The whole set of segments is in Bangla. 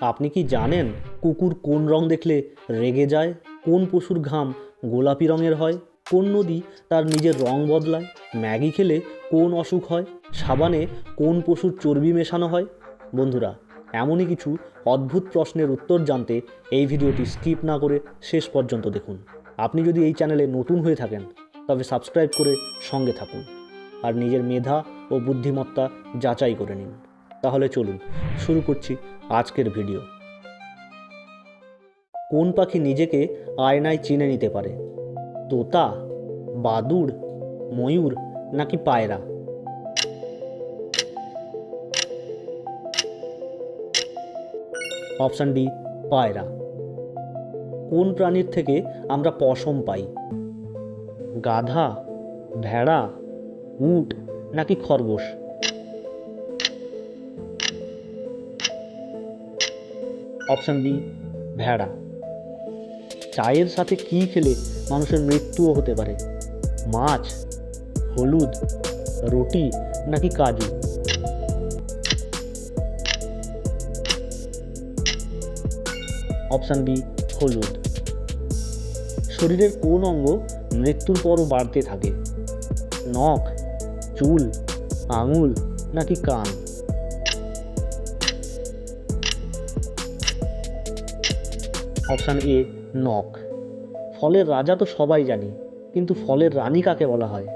আপনি কি জানেন কুকুর কোন রং দেখলে রেগে যায়? কোন পশুর ঘাম গোলাপি রঙের হয়? কোন নদী তার নিজের রং বদলায়? ম্যাগি খেলে কোন অসুখ হয়? সাবানে কোন পশুর চর্বি মেশানো হয়? বন্ধুরা, এমনই কিছু অদ্ভুত প্রশ্নের উত্তর জানতে এই ভিডিওটি স্কিপ না করে শেষ পর্যন্ত দেখুন। আপনি যদি এই চ্যানেলে নতুন হয়ে থাকেন, তবে সাবস্ক্রাইব করে সঙ্গে থাকুন। আর নিজের মেধা ও বুদ্ধিমত্তা যাচাই করে নিন। তাহলে চলুন, শুরু করছি আজকের ভিডিও। কোন পাখি নিজেকে আয়নায় চিনে নিতে পারে? তোতা, বাদুড়, ময়ূর নাকি পায়রা? অপশান ডি, পায়রা। কোন প্রাণীর থেকে আমরা পশম পাই? গাধা, ভেড়া, উট নাকি খরগোশ? অপশান বি ভেড়া। চায়ের সাথে কি খেলে মানুষের মৃত্যুও হতে পারে? মাছ, হলুদ, রুটি নাকি কাজু? অপশান বি হলুদ। শরীরের কোন অঙ্গ মৃত্যুর পরও বাড়তে থাকে? নখ, চুল, আঙুল নাকি কান? অপশান এ, নখ। ফলের রাজা তো সবাই জানি, কিন্তু ফলের রানী কাকে বলা হয়?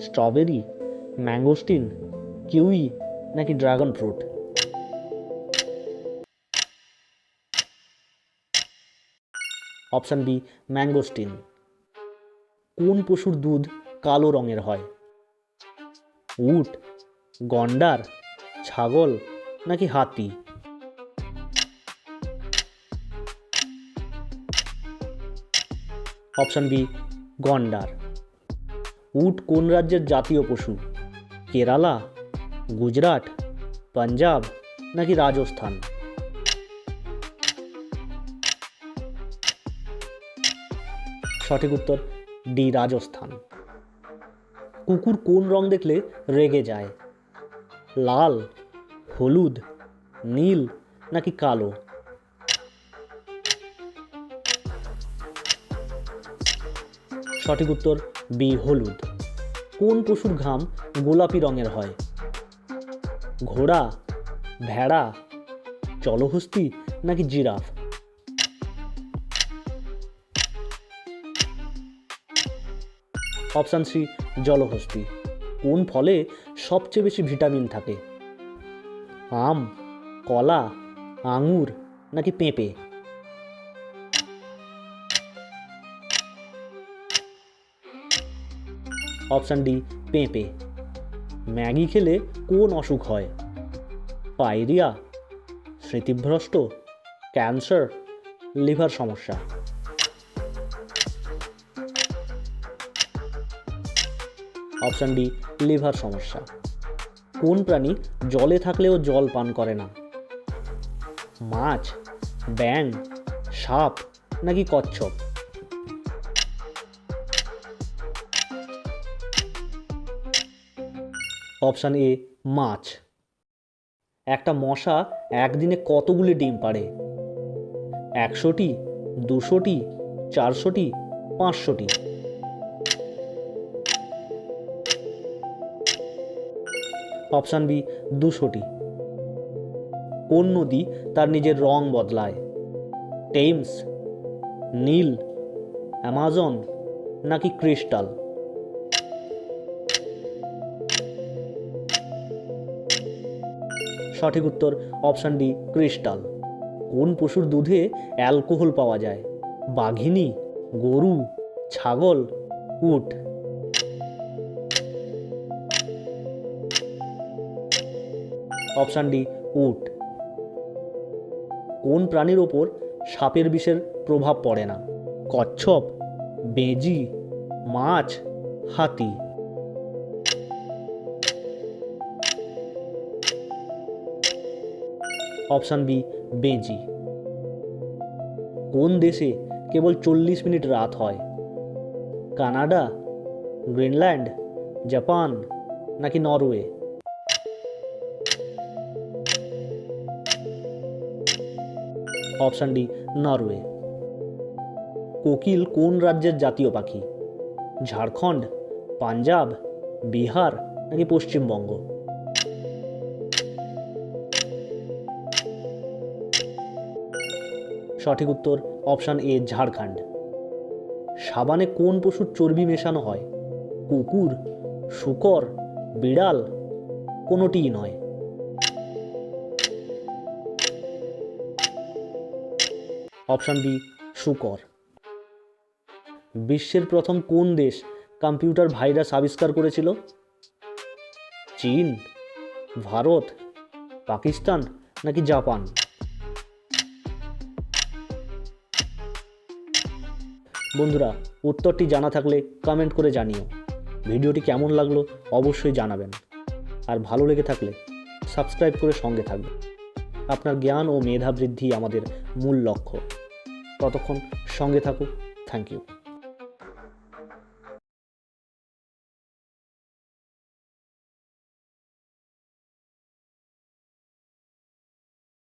স্ট্রবেরি? ম্যাঙ্গোস্টিন? কিউই? নাকি dragon fruit? Option B, mangosteen. কোন পশুর দুধ কালো রঙের হয়? উট, গন্ডার, ছাগল, নাকি হাতি? অপশান বি, গন্ডার। উট কোন রাজ্যের জাতীয় পশু? কেরালা, গুজরাট, পাঞ্জাব নাকি রাজস্থান? সঠিক উত্তর, ডি, রাজস্থান। কুকুর কোন রং দেখলে রেগে যায়? লাল, হলুদ, নীল নাকি কালো? সঠিক উত্তর, বি, হলুদ। কোন পশুর ঘাম গোলাপি রঙের হয়? ঘোড়া, ভেড়া, জলহস্তি নাকি জিরাফ? Option C, জলহস্তি। কোন ফলে সবচেয়ে বেশি ভিটামিন থাকে? আম, কলা, আঙুর নাকি পেঁপে? অপশান ডি, পেঁপে। ম্যাগি খেলে কোন অসুখ হয়? পাইরিয়া স্মৃতিভ্রষ্ট, ক্যান্সার, লিভার সমস্যা। অপশান ডি, লিভার সমস্যা। কোন প্রাণী জলে থাকলেও জল পান করে না? মাছ ব্যাং সাপ, নাকি কচ্ছপ? অপশান এ, মাছ। একটা মশা একদিনে কতগুলি ডিম পারে একশোটি, দুশোটি, চারশোটি, পাঁচশোটি। অপশান বি, দুশোটি। কোন নদী তার নিজের রং বদলায়? টেমস, নীল, অ্যামাজন নাকি ক্রিস্টাল? সঠিক উত্তর অপশান ডি, ক্রিস্টাল। কোন পশুর দুধে অ্যালকোহল পাওয়া যায়? বাঘিনী, গরু, ছাগল, উট। অপশান ডি, উট। কোন প্রাণীর ওপর সাপের বিষের প্রভাব পড়ে না? কচ্ছপ, বেজি, মাছ, হাতি। অপশান বি বেজি কোন দেশে কেবল চল্লিশ মিনিট রাত হয়? কানাডা, গ্রিনল্যান্ড, জাপান, নাকি নরওয়ে? Option D, Norway. কোকিল কোন রাজ্যের জাতীয় পাখি? ঝাড়খণ্ড, পাঞ্জাব, বিহার, নাকি পশ্চিমবঙ্গ? সঠিক উত্তর অপশান এ, ঝাড়খণ্ড। সাবানে কোন পশুর চর্বি মেশানো হয়? কুকুর, শুকর, বিড়াল, কোনোটিই নয়। অপশান বি, শুকর। বিশ্বের প্রথম কোন দেশ কম্পিউটার ভাইরাস আবিষ্কার করেছিল? চীন, ভারত, পাকিস্তান নাকি জাপান? বন্ধুরা, উত্তরটি জানা থাকলে কমেন্ট করে জানিও। ভিডিওটি কেমন লাগল অবশ্যই জানাবেন। আর ভালো লেগে থাকলে সাবস্ক্রাইব করে সঙ্গে থাকবে। আপনার জ্ঞান ও মেধা বৃদ্ধি আমাদের মূল লক্ষ্য। ততক্ষণ সঙ্গে থাকুক। Thank you